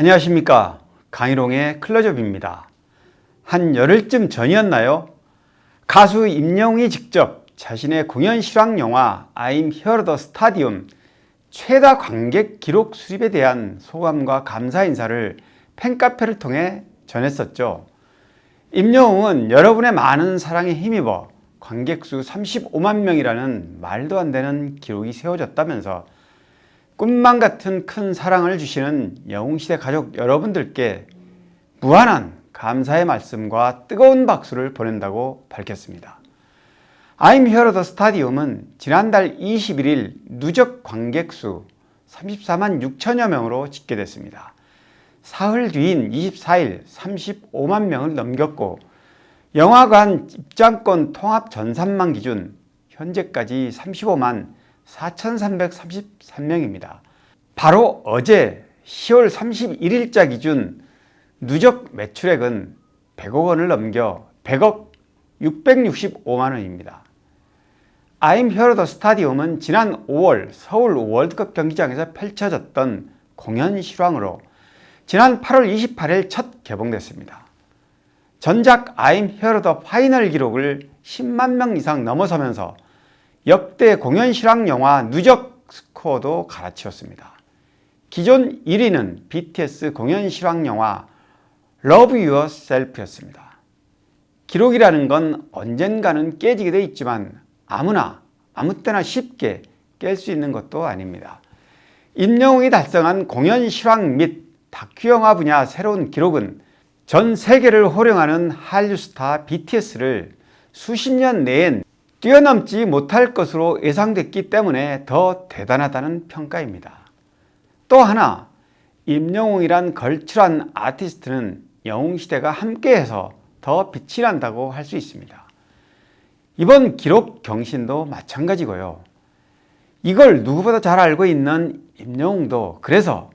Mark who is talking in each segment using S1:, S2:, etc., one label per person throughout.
S1: 안녕하십니까. 강희롱의 클로즈업입니다. 한 열흘쯤 전이었나요? 가수 임영웅이 직접 자신의 공연 실황 영화 I'm Here the Stadium 최다 관객 기록 수립에 대한 소감과 감사 인사를 팬카페를 통해 전했었죠. 임영웅은 여러분의 많은 사랑에 힘입어 관객 수 35만 명이라는 말도 안 되는 기록이 세워졌다면서 꿈만 같은 큰 사랑을 주시는 영웅시대 가족 여러분들께 무한한 감사의 말씀과 뜨거운 박수를 보낸다고 밝혔습니다. I'm Here the Stadium은 지난달 21일 누적 관객 수 34만 6천여 명으로 집계됐습니다. 사흘 뒤인 24일 35만 명을 넘겼고 영화관 입장권 통합 전산망 기준 현재까지 35만 4,333명입니다. 바로 어제 10월 31일자 기준 누적 매출액은 100억 원을 넘겨 100억 665만 원입니다. Here the Stadium은 지난 5월 서울 월드컵 경기장에서 펼쳐졌던 공연 실황으로 지난 8월 28일 첫 개봉됐습니다. 전작 Here the Final 기록을 10만 명 이상 넘어서면서 역대 공연 실황 영화 누적 스코어도 갈아치웠습니다. 기존 1위는 BTS 공연 실황 영화 Love Yourself였습니다. 기록이라는 건 언젠가는 깨지게 돼 있지만 아무나 아무 때나 쉽게 깰 수 있는 것도 아닙니다. 임영웅이 달성한 공연 실황 및 다큐 영화 분야 새로운 기록은 전 세계를 호령하는 한류 스타 BTS를 수십 년 내엔 뛰어넘지 못할 것으로 예상됐기 때문에 더 대단하다는 평가입니다. 또 하나 임영웅이란 걸출한 아티스트는 영웅시대가 함께해서 더 빛이 난다고 할 수 있습니다. 이번 기록 경신도 마찬가지고요. 이걸 누구보다 잘 알고 있는 임영웅도 그래서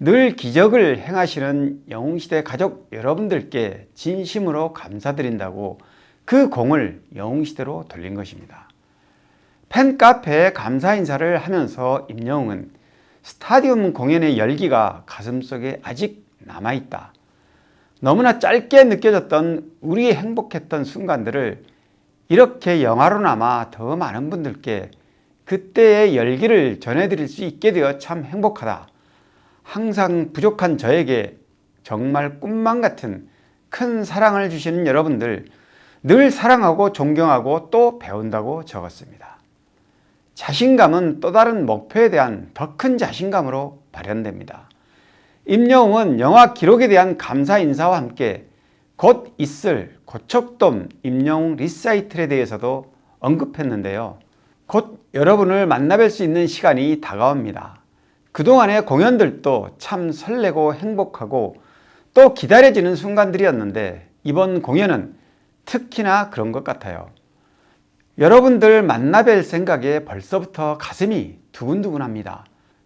S1: 늘 기적을 행하시는 영웅시대 가족 여러분들께 진심으로 감사드린다고 그 공을 영웅시대로 돌린 것입니다. 팬카페에 감사 인사를 하면서 임영웅은 스타디움 공연의 열기가 가슴속에 아직 남아있다. 너무나 짧게 느껴졌던 우리 행복했던 순간들을 이렇게 영화로 남아 더 많은 분들께 그때의 열기를 전해드릴 수 있게 되어 참 행복하다. 항상 부족한 저에게 정말 꿈만 같은 큰 사랑을 주시는 여러분들 늘 사랑하고 존경하고 또 배운다고 적었습니다. 자신감은 또 다른 목표에 대한 더 큰 자신감으로 발현됩니다. 임영웅은 영화 기록에 대한 감사 인사와 함께 곧 있을 고척돔 임영웅 리사이틀에 대해서도 언급했는데요. 곧 여러분을 만나뵐 수 있는 시간이 다가옵니다. 그동안의 공연들도 참 설레고 행복하고 또 기다려지는 순간들이었는데 이번 공연은 특히나 그런 것 같아요. 여러분들 만나뵐 생각에 벌써부터 가슴이 두근두근합니다.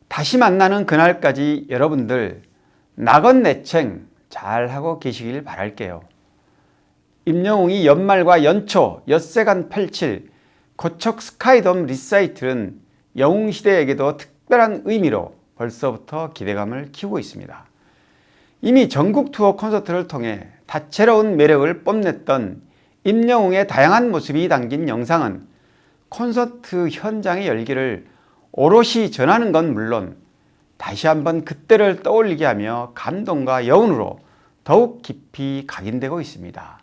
S1: 다시 만나는 그날까지 여러분들 나건내청 잘하고 계시길 바랄게요. 임영웅이 연말과 연초 엿새간 펼칠 고척 스카이돔 리사이틀은 영웅 시대에게도 특별한 의미로 벌써부터 기대감을 키우고 있습니다. 이미 전국 투어 콘서트를 통해 다채로운 매력을 뽐냈던 임영웅의 다양한 모습이 담긴 영상은 콘서트 현장의 열기를 오롯이 전하는 건 물론 다시 한번 그때를 떠올리게 하며 감동과 여운으로 더욱 깊이 각인되고 있습니다.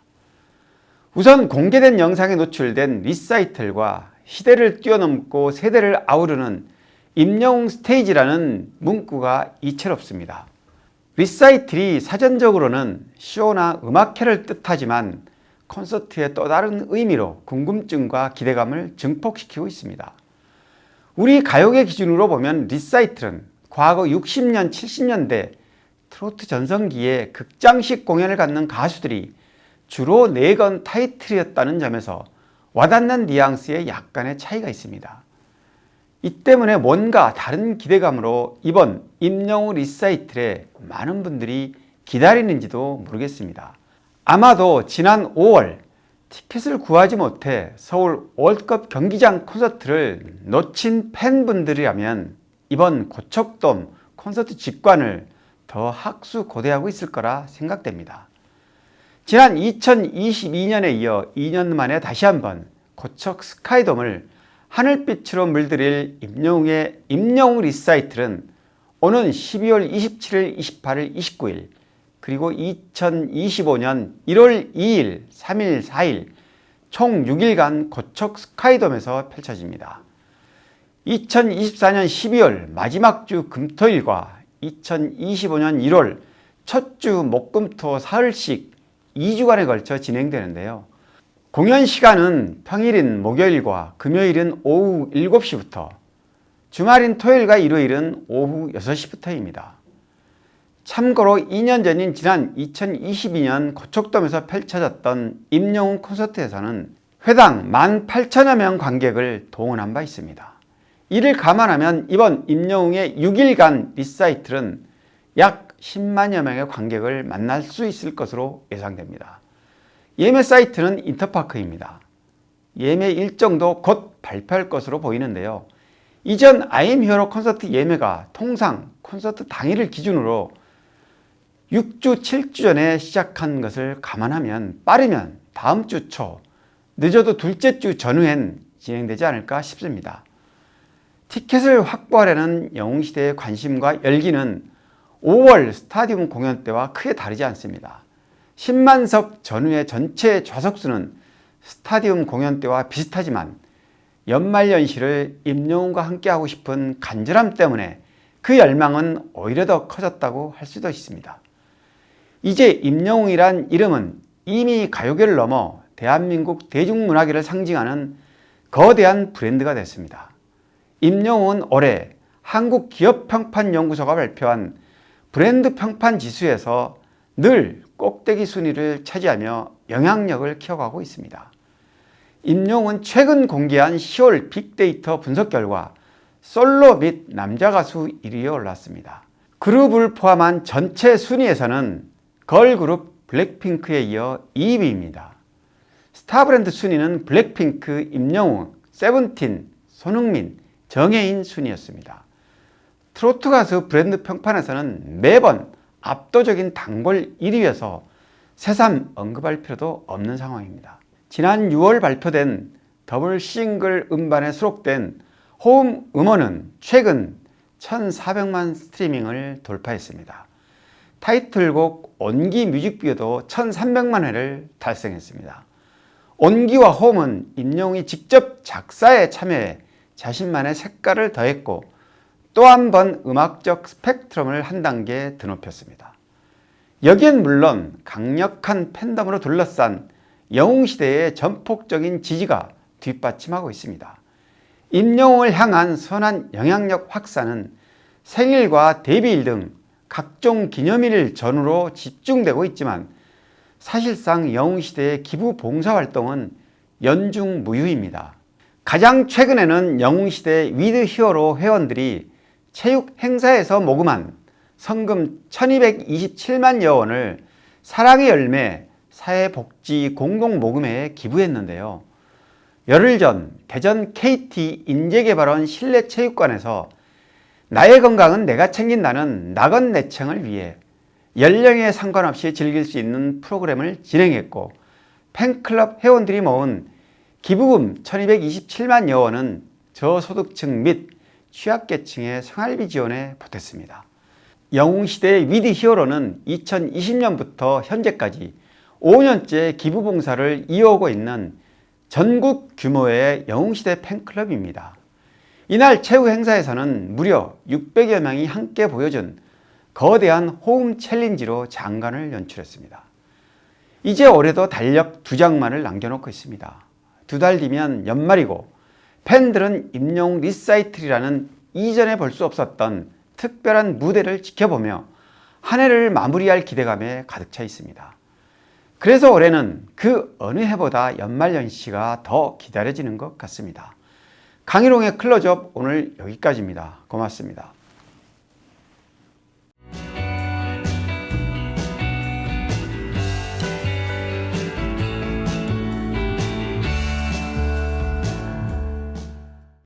S1: 우선 공개된 영상에 노출된 리사이틀과 시대를 뛰어넘고 세대를 아우르는 임영웅 스테이지라는 문구가 이채롭습니다. 리사이틀이 사전적으로는 쇼나 음악회를 뜻하지만 콘서트의 또 다른 의미로 궁금증과 기대감을 증폭시키고 있습니다. 우리 가요계 기준으로 보면 리사이틀은 과거 60년, 70년대 트로트 전성기에 극장식 공연을 갖는 가수들이 주로 내건 타이틀이었다는 점에서 와닿는 뉘앙스에 약간의 차이가 있습니다. 이 때문에 뭔가 다른 기대감으로 이번 임영웅 리사이틀에 많은 분들이 기다리는지도 모르겠습니다. 아마도 지난 5월 티켓을 구하지 못해 서울 월드컵 경기장 콘서트를 놓친 팬분들이라면 이번 고척돔 콘서트 직관을 더 학수고대하고 있을 거라 생각됩니다. 지난 2022년에 이어 2년 만에 다시 한번 고척 스카이돔을 하늘빛으로 물들일 임영웅의 임영웅 리사이틀은 오는 12월 27일, 28일, 29일 그리고 2025년 1월 2일, 3일, 4일 총 6일간 고척 스카이돔에서 펼쳐집니다. 2024년 12월 마지막 주 금토일과 2025년 1월 첫 주 목금토 사흘씩 2주간에 걸쳐 진행되는데요. 공연 시간은 평일인 목요일과 금요일은 오후 7시부터 주말인 토요일과 일요일은 오후 6시부터입니다. 참고로 2년 전인 지난 2022년 고척돔에서 펼쳐졌던 임영웅 콘서트에서는 회당 18,000여 명 관객을 동원한 바 있습니다. 이를 감안하면 이번 임영웅의 6일간 리사이틀은 약 10만여 명의 관객을 만날 수 있을 것으로 예상됩니다. 예매 사이트는 인터파크입니다. 예매 일정도 곧 발표할 것으로 보이는데요. 이전 아이엠 히어로 콘서트 예매가 통상 콘서트 당일을 기준으로 6주, 7주 전에 시작한 것을 감안하면 빠르면 다음 주 초, 늦어도 둘째 주 전후엔 진행되지 않을까 싶습니다. 티켓을 확보하려는 영웅시대의 관심과 열기는 5월 스타디움 공연 때와 크게 다르지 않습니다. 10만석 전후의 전체 좌석수는 스타디움 공연 때와 비슷하지만 연말연시를 임영웅과 함께하고 싶은 간절함 때문에 그 열망은 오히려 더 커졌다고 할 수도 있습니다. 이제 임영웅이란 이름은 이미 가요계를 넘어 대한민국 대중문화계를 상징하는 거대한 브랜드가 됐습니다. 임영웅은 올해 한국기업평판연구소가 발표한 브랜드 평판 지수에서 늘 꼭대기 순위를 차지하며 영향력을 키워가고 있습니다. 임용은 최근 공개한 10월 빅데이터 분석 결과 솔로 및 남자 가수 1위에 올랐습니다. 그룹을 포함한 전체 순위에서는 걸그룹 블랙핑크에 이어 2위입니다. 스타브랜드 순위는 블랙핑크, 임영웅, 세븐틴, 손흥민, 정혜인 순이었습니다. 트로트 가수 브랜드 평판에서는 매번 압도적인 단골 1위여서 새삼 언급할 필요도 없는 상황입니다. 지난 6월 발표된 더블 싱글 음반에 수록된 호음 음원은 최근 1,400만 스트리밍을 돌파했습니다. 타이틀곡 온기 뮤직비디오도 1,300만 회를 달성했습니다. 온기와 호음은 임영웅이 직접 작사에 참여해 자신만의 색깔을 더했고 또 한 번 음악적 스펙트럼을 한 단계 드높였습니다. 여기엔 물론 강력한 팬덤으로 둘러싼 영웅시대의 전폭적인 지지가 뒷받침하고 있습니다. 임영웅을 향한 선한 영향력 확산은 생일과 데뷔일 등 각종 기념일 전후로 집중되고 있지만 사실상 영웅시대의 기부 봉사활동은 연중무휴입니다. 가장 최근에는 영웅시대 위드 히어로 회원들이 체육 행사에서 모금한 성금 1227만여 원을 사랑의 열매 사회복지 공동모금회에 기부했는데요. 열흘 전 대전 KT 인재개발원 실내체육관에서 나의 건강은 내가 챙긴다는 낙원 내청을 위해 연령에 상관없이 즐길 수 있는 프로그램을 진행했고 팬클럽 회원들이 모은 기부금 1227만여 원은 저소득층 및 취약계층의 생활비 지원에 보탰습니다. 영웅시대의 위드 히어로는 2020년부터 현재까지 5년째 기부봉사를 이어오고 있는 전국 규모의 영웅시대 팬클럽입니다. 이날 최후 행사에서는 무려 600여 명이 함께 보여준 거대한 호흡 챌린지로 장관을 연출했습니다. 이제 올해도 달력 두 장만을 남겨놓고 있습니다. 두 달 뒤면 연말이고 팬들은 임용 리사이틀이라는 이전에 볼 수 없었던 특별한 무대를 지켜보며 한 해를 마무리할 기대감에 가득 차 있습니다. 그래서 올해는 그 어느 해보다 연말연시가 더 기다려지는 것 같습니다. 강희롱의 클로즈업 오늘 여기까지입니다. 고맙습니다.